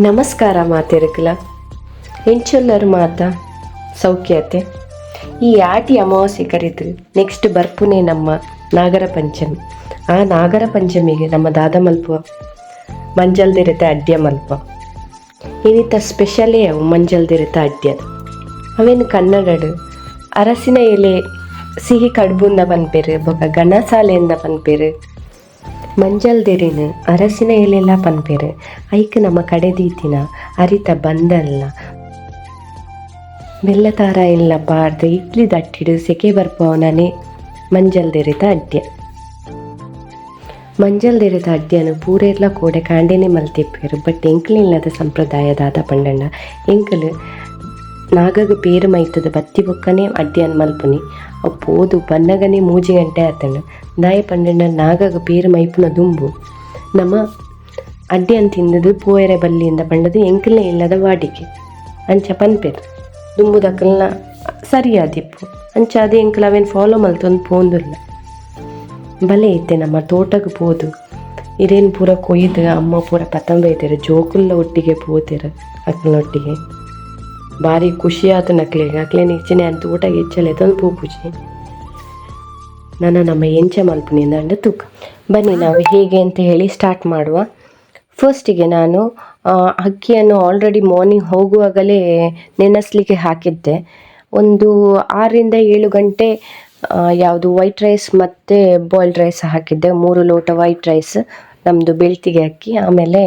ನಮಸ್ಕಾರ ಮಾತಿರಕಲ. ಎಂಚೊಲ್ಲರು ಮಾತ ಸೌಖ್ಯತೆ. ಈ ಆಟಿ ಅಮಾವಾಸ್ಯೆ ಕರೀತು ನೆಕ್ಸ್ಟ್ ಬರ್ಪುನೆ ನಮ್ಮ ನಾಗರ ಪಂಚಮಿ. ಆ ನಾಗರ ಪಂಚಮಿಗೆ ನಮ್ಮ ದಾದ ಮಲ್ಪ ಮಂಜಲ್ದಿರತೆ ಅಡ್ಯ ಮಲ್ಪ ಇನ್ನಿತ ಸ್ಪೆಷಲೇ ಅವು ಮಂಜಲ್ದಿರತೆ ಅಡ್ಯದ. ಅವೇನು ಕನ್ನಡಡು ಅರಸಿನ ಎಲೆ ಸಿಹಿ ಕಡುಬುಂದ ಬಂದ್ಬೇರು ಬೊಕ ಗಣಸಾಲೆಯಿಂದ ಪನ್ಪೇರು ಅರಸಿನ ಎಲೆಲ್ಲ ಪನ್ಪೇರು, ಐಕ್ ನಮ್ಮ ಕಡೆ ದೀತಿನ ಅರಿತ ಬಂದಲ್ಲ. ಬೆಲ್ಲತಾರ ಇಲ್ಲ ಬಾರ್ದ ಇಡ್ಲಿ ದಟ್ಟಿಡು ಸೆಕೆ ಬರ್ಪವನೇ ಮಂಜಲ್ ದೆರೆತ ಅಡ್ಯ. ಮಂಜಲ್ ದೆರೆತ ಅಡ್ಯನು ಪೂರೆಲ್ಲ ಕೋಡೆ ಕಾಂಡೇನೆ ಮಲ್ತಿಪ್ಪೇರು, ಬಟ್ ಎಂಕ್ಲಿಲ್ಲದ ಸಂಪ್ರದಾಯದಾದ ಪಂಡಂಡ ಎಂಕಲ್ ನಾಗಗ ಪೇರು ಮೈತದ ಬತ್ತಿ ಬೊಕ್ಕನೆ ಅಡ್ಯನ್ ಮಲ್ಪುನಿ. ಅವು ಪೋದು ಬನ್ನಗನೆ ಮೂಜಿ ಗಂಟೆ ಆತಂಡ ದಾಯಿ ಪಂಡಂಡ ನಾಗಗ ಪೇರು ಮೈಪುನ ದುಂಬು. ನಮ್ಮ ಅಂತ ತಿಂದದು ಪೋಯರೆ ಬಲ್ಲಿಯಿಂದ ಪಂಡದು ಎಂಕಲ್ನೆ ಇಲ್ಲದ ವಾಡಿಕೆ. ಅಂಚ ಪನ್ಪೇರು. ದುಂಬುದಕ್ಕಲ್ನ ಸರಿಯಾದಿಪ್ಪು. ಅಂಚ ಅದೇ ಎಂಕಲ್ ಅವೇನು ಫಾಲೋ ಮಲ್ತೊಂದು ಪೋಂದುಲ್ಲ ಬಲೆ ಐತೆ ನಮ್ಮ ತೋಟಕ್ಕೆ ಪೋದು. ಇರೇನು ಪೂರ ಕೊಯ್ದು ಅಮ್ಮ ಪೂರ ಪತಂಬ ಐತೆರು ಜೋಕುಲ್ಲ ಒಟ್ಟಿಗೆ ಪೋತೆರ ಅಕ್ಕನೊಟ್ಟಿಗೆ ಭಾರಿ ಖುಷಿ ಆಯ್ತು ನಕ್ಲಿಗೆ ಅಕ್ಲೆ ಇಚ್ಚಿನ ಅಂತ ಊಟ ಹೆಚ್ಚಲೆ ತಂದು ಪೂ ಖುಷಿ ನನ್ನ ನಮ್ಮ ಎಂಚ ಮಲ್ಪನಿಂದ ಅಂಡ ತೂಕ. ಬನ್ನಿ ನಾವು ಹೇಗೆ ಅಂತ ಹೇಳಿ ಸ್ಟಾರ್ಟ್ ಮಾಡುವ. ಫಸ್ಟಿಗೆ ನಾನು ಅಕ್ಕಿಯನ್ನು ಆಲ್ರೆಡಿ ಮಾರ್ನಿಂಗ್ ಹೋಗುವಾಗಲೇ ನೆನೆಸ್ಲಿಕ್ಕೆ ಹಾಕಿದ್ದೆ. ಒಂದು ಆರರಿಂದ ಏಳು ಗಂಟೆ ಯಾವುದು ವೈಟ್ ರೈಸ್ ಮತ್ತು ಬಾಯ್ಲ್ಡ್ ರೈಸ್ ಹಾಕಿದ್ದೆ. ಮೂರು ಲೋಟ ವೈಟ್ ರೈಸ್ ನಮ್ಮದು ಬೆಳ್ತಿಗೆ ಅಕ್ಕಿ, ಆಮೇಲೆ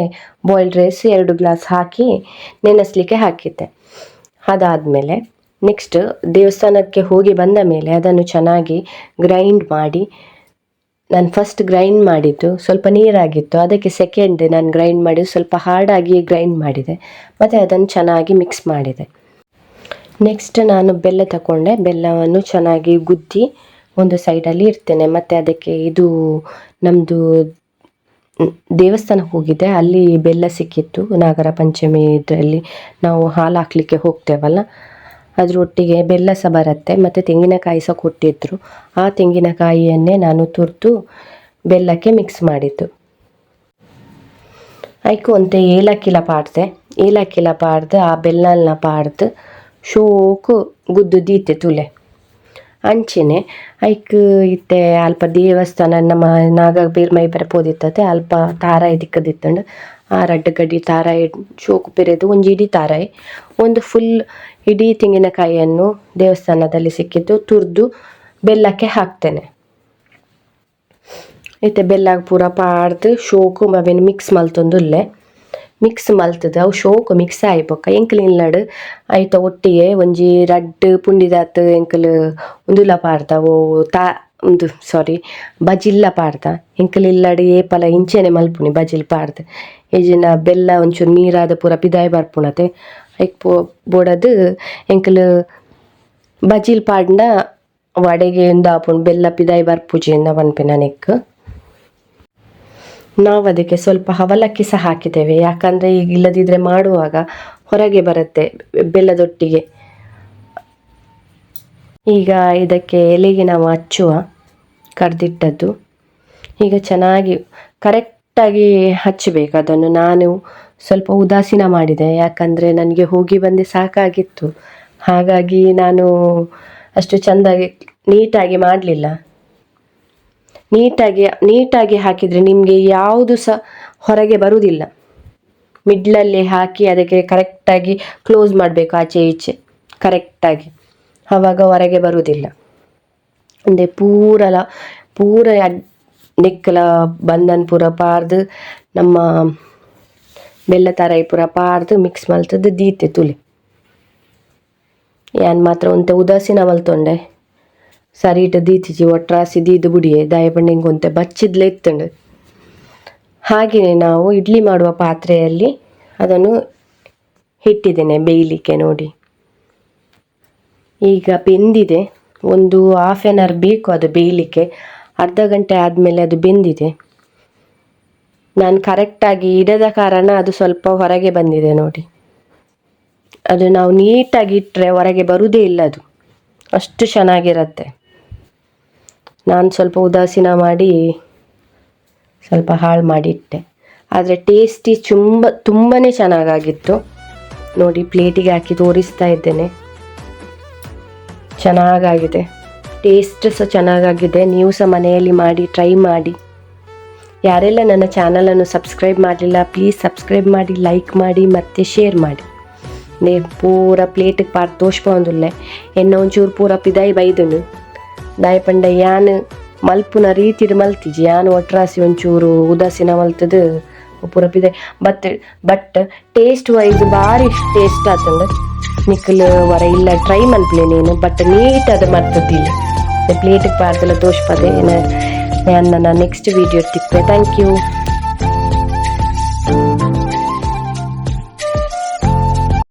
ಬಾಯ್ಲ್ಡ್ ರೈಸ್ ಎರಡು ಗ್ಲಾಸ್ ಹಾಕಿ ನೆನೆಸ್ಲಿಕ್ಕೆ ಹಾಕಿದ್ದೆ. ಅದಾದಮೇಲೆ ನೆಕ್ಸ್ಟ್ ದೇವಸ್ಥಾನಕ್ಕೆ ಹೋಗಿ ಬಂದ ಮೇಲೆ ಅದನ್ನು ಚೆನ್ನಾಗಿ ಗ್ರೈಂಡ್ ಮಾಡಿ, ನಾನು ಫಸ್ಟ್ ಗ್ರೈಂಡ್ ಮಾಡಿದ್ದು ಸ್ವಲ್ಪ ನೀರಾಗಿತ್ತು, ಅದಕ್ಕೆ ಸೆಕೆಂಡ್ ನಾನು ಗ್ರೈಂಡ್ ಮಾಡಿ ಸ್ವಲ್ಪ ಹಾರ್ಡಾಗಿ ಗ್ರೈಂಡ್ ಮಾಡಿದೆ, ಮತ್ತು ಅದನ್ನು ಚೆನ್ನಾಗಿ ಮಿಕ್ಸ್ ಮಾಡಿದೆ. ನೆಕ್ಸ್ಟ್ ನಾನು ಬೆಲ್ಲ ತಗೊಂಡೆ ಬೆಲ್ಲವನ್ನು ಚೆನ್ನಾಗಿ ಗುದ್ದಿ ಒಂದು ಸೈಡಲ್ಲಿ ಇರ್ತೇನೆ, ಮತ್ತು ಅದಕ್ಕೆ ಇದು ನಮ್ಮದು ದೇವಸ್ಥಾನಕ್ಕೆ ಹೋಗಿದ್ದೆ. ಅಲ್ಲಿ ಬೆಲ್ಲ ಸಿಕ್ಕಿತ್ತು. ನಾಗರ ಪಂಚಮಿ ಇದರಲ್ಲಿ ನಾವು ಹಾಲು ಹಾಕ್ಲಿಕ್ಕೆ ಹೋಗ್ತೇವಲ್ಲ? ಅದರೊಟ್ಟಿಗೆ ಬೆಲ್ಲ ಸಹ ಬರುತ್ತೆ. ಮತ್ತು ತೆಂಗಿನಕಾಯಿ ಸಹ ಕೊಟ್ಟಿದ್ದರು ಆ ತೆಂಗಿನಕಾಯಿಯನ್ನೇ ನಾನು ತುರಿದು ಬೆಲ್ಲಕ್ಕೆ ಮಿಕ್ಸ್ ಮಾಡಿದ್ದು. ಐಕು ಅಂತೆ ಏಲಕ್ಕಿಲ ಪಾಡ್ದೆ. ಏಲಕ್ಕಿಲ ಪಾಡ್ದು, ಆ ಬೆಲ್ಲನ ಪಾಡ್ದು ಶೋಕು ಗುದ್ದು ದೀತೆ ತುಲೆ. ಅಂಚೆನೆ ಐಕ್ ಇತ್ತೆ, ಅಲ್ಪ ದೇವಸ್ಥಾನ, ನಮ್ಮ ನಾಗ ಬೀರ್ಮೈ ಬರಪೋದಿತ್ತೆ ಅಲ್ಪ ತಾರಾಯಿ ದಿಕ್ಕದಿತ್ತಂಡು ಆ ರಡ್ಡ ಗಡ್ಡಿ ತಾರಾಯಿ ಶೋಕು ಪೆರೆದು ಒಂಜಿ ಇಡೀ ತಾರಾಯಿ ಒಂದು ಫುಲ್ ಇಡೀ ತೆಂಗಿನಕಾಯಿಯನ್ನು ದೇವಸ್ಥಾನದಲ್ಲಿ ಸಿಕ್ಕಿದ್ದು, ತುರಿದು ಬೆಲ್ಲಕ್ಕೆ ಹಾಕ್ತೇನೆ. ಇತ್ತೆ ಬೆಲ್ಲ ಪೂರ ಪಾಡ್ದು, ಶೋಕು, ಮವೇನು ಮಿಕ್ಸ್ ಮಲ್ತೊಂದುಲ್ಲೆ ಮಿಕ್ಸ್ ಮಲ್ತದ. ಅವು ಶೋಕು ಮಿಕ್ಸ್ ಆಯ್ಬೊಕ್ಕ ಎಂಕಲ್ ಇಲ್ಲಡ್ ಐತ ಒಟ್ಟಿಗೆ ಒಂಜಿ ರಡ್ಡ್, ಪುಂಡಿದಾತ್, ಎಂಕಲ್ ಉಂದುಲ ಪಾಡ್ದ ಓ ತಾ ಉಂದು ಸಾರಿ ಬಜಿಲ್ಲ ಪಾಡ್ದ ಎಂಕಲ್ ಇಲ್ಲಡ್ ಏಪಲ ಇಂಚೆನೆ ಮಲ್ಪುನಿ, ಬಜಿಲ್ ಪಾಡ್ದ್ ಏಜಿನ ಬೆಲ್ಲ ಒಂಚೂರು ನೀರಾದ ಪೂರ ಪಿದಾಯ್ ಬರ್ಪುಣತೆ. ಐಕ್ ಪೋ, ಬೋಡದು ಎಂಕಲ್ ಬಜಿಲ್ ಪಾಡ್ನ ವಡೆಗೆ ಉಂದಾಪುಂಡು ಬೆಲ್ಲ ಪಿದಾಯಿ ಬರ್ಪುಜಿಂದ ಪನ್ಪೆನ ನೆಕ್ ನಾವು ಅದಕ್ಕೆ ಸ್ವಲ್ಪ ಅವಲಕ್ಕಿ ಸಹ ಹಾಕಿದ್ದೇವೆ. ಯಾಕಂದರೆ ಈಗ ಇಲ್ಲದಿದ್ದರೆ ಮಾಡುವಾಗ ಹೊರಗೆ ಬರುತ್ತೆ ಬೆಲ್ಲದೊಟ್ಟಿಗೆ. ಈಗ ಇದಕ್ಕೆ ಎಲೆಗೆ ನಾವು ಹಚ್ಚುವ ಕಡ್ದಿಟ್ಟದ್ದು. ಈಗ ಚೆನ್ನಾಗಿ ಕರೆಕ್ಟಾಗಿ ಹಚ್ಚಬೇಕು. ಅದನ್ನು ನಾನು ಸ್ವಲ್ಪ ಉದಾಸೀನ ಮಾಡಿದೆ. ಯಾಕಂದರೆ ನನಗೆ ಹೋಗಿ ಬಂದು ಸಾಕಾಗಿತ್ತು. ಹಾಗಾಗಿ ನಾನು ಅಷ್ಟು ಚೆಂದಾಗಿ ನೀಟಾಗಿ ಮಾಡಲಿಲ್ಲ. ನೀಟಾಗಿ ನೀಟಾಗಿ ಹಾಕಿದರೆ ನಿಮಗೆ ಯಾವುದು ಸಹ ಹೊರಗೆ ಬರುವುದಿಲ್ಲ. ಮಿಡ್ಲಲ್ಲಿ ಹಾಕಿ ಅದಕ್ಕೆ ಕರೆಕ್ಟಾಗಿ ಕ್ಲೋಸ್ ಮಾಡಬೇಕು ಆಚೆ ಈಚೆ, ಕರೆಕ್ಟಾಗಿ. ಆವಾಗ ಹೊರಗೆ ಬರುವುದಿಲ್ಲ. ಅಂದರೆ ಪೂರಲ ಪೂರ ನಿಕ್ಕಲ ಬಂದನ್ ಪೂರ ಪಾರ್ದು ನಮ್ಮ ಬೆಲ್ಲ ತರಾಯಿ ಪೂರ ಪಾರ್ದು ಮಿಕ್ಸ್ ಮಲ್ತದ್ದು ದೀತೆ ತುಲಿ. ಏನು ಮಾತ್ರ ಒಂತೆ ಉದಾಸೀನ ಮಲ್ತೊಂಡೆ. ಸರಿ ಇಟ್ಟು ದೀತಿಜಿ ಒಟ್ರಾಸಿ ದೀದು ಬುಡಿಯೆ ದಾಯಪಂಡಿಂಗ್ ಗೊಂತೆ ಬಚ್ಚಿದ್ಲೆ ಇತ್ತಂಡು. ಹಾಗೆಯೇ ನಾವು ಇಡ್ಲಿ ಮಾಡುವ ಪಾತ್ರೆಯಲ್ಲಿ ಅದನ್ನು ಇಟ್ಟಿದ್ದೇನೆ ಬೇಯಲಿಕ್ಕೆ ನೋಡಿ. ಈಗ ಬೆಂದಿದೆ. ಒಂದು ಹಾಫ್ ಆನ್ ಅವರ್ ಬೇಕು ಅದು ಬೇಯಲಿಕ್ಕೆ. ಅರ್ಧ ಗಂಟೆ ಆದಮೇಲೆ ಅದು ಬೆಂದಿದೆ. ನಾನು ಕರೆಕ್ಟಾಗಿ ಇಡದ ಕಾರಣ ಅದು ಸ್ವಲ್ಪ ಹೊರಗೆ ಬಂದಿದೆ ನೋಡಿ. ಅದು ನಾವು ನೀಟಾಗಿ ಇಟ್ಟರೆ ಹೊರಗೆ ಬರುವುದೇ ಇಲ್ಲ ಅದು. ಅಷ್ಟು ಚೆನ್ನಾಗಿರುತ್ತೆ. ನಾನು ಸ್ವಲ್ಪ ಉದಾಸೀನ ಮಾಡಿ ಸ್ವಲ್ಪ ಹಾಳು ಮಾಡಿಟ್ಟೆ. ಆದರೆ ಟೇಸ್ಟಿ ತುಂಬ ತುಂಬಾ ಚೆನ್ನಾಗಾಗಿತ್ತು. ನೋಡಿ ಪ್ಲೇಟಿಗೆ ಹಾಕಿ ತೋರಿಸ್ತಾ ಇದ್ದೇನೆ. ಚೆನ್ನಾಗಾಗಿದೆ. ಟೇಸ್ಟ್ ಸಹ ಚೆನ್ನಾಗಾಗಿದೆ. ನೀವು ಸಹ ಮನೆಯಲ್ಲಿ ಮಾಡಿ ಟ್ರೈ ಮಾಡಿ. ಯಾರೆಲ್ಲ ನನ್ನ ಚಾನಲನ್ನು ಸಬ್ಸ್ಕ್ರೈಬ್ ಮಾಡಲಿಲ್ಲ ಪ್ಲೀಸ್ ಸಬ್ಸ್ಕ್ರೈಬ್ ಮಾಡಿ ಲೈಕ್ ಮಾಡಿ, ಮತ್ತು ಶೇರ್ ಮಾಡಿ. ನೇ, ಪೂರ ಪ್ಲೇಟಿಗೆ ಪಾರ್ಟ್ ಒಂದಿಲ್ಲ ಎನ್ನ ಒಂಚೂರು ಪೂರ ಪಿದಾಯಿ ಬೈದುಂಡು ದಾಯ್ ಯಾನ್ ಮಲ್ಪುನ ರೀತಿಡ್ ಮಲ್ತಿಜಿ, ಯಾನ್ ಒಟ್ರಾಸಿ ಒಂಚೂರು ಉದಾಸೀನ ಮಲ್ತದು ಪೂರ ಬತ್ ಬಟ್ ಟೇಸ್ಟ್ ವೈಸ್ ಭಾರಿ ಟೇಸ್ಟ್ ಆತಂದ. ನಿಖಲ್ ವರ ಇಲ್ಲ ಟ್ರೈ ಮಲ್ಪಲೆ ನೀನು, ಬಟ್ ನೀಟ್ ಅದು ಮರ್ತದಿಲ್ಲ ಪ್ಲೇಟಿಗೆ ದೋಷ ತೋಷ್ಪದೆ ನಾನು ನೆಕ್ಸ್ಟ್ ವಿಡಿಯೋ ತಿಪ್ಪೆ ಥ್ಯಾಂಕ್ ಯು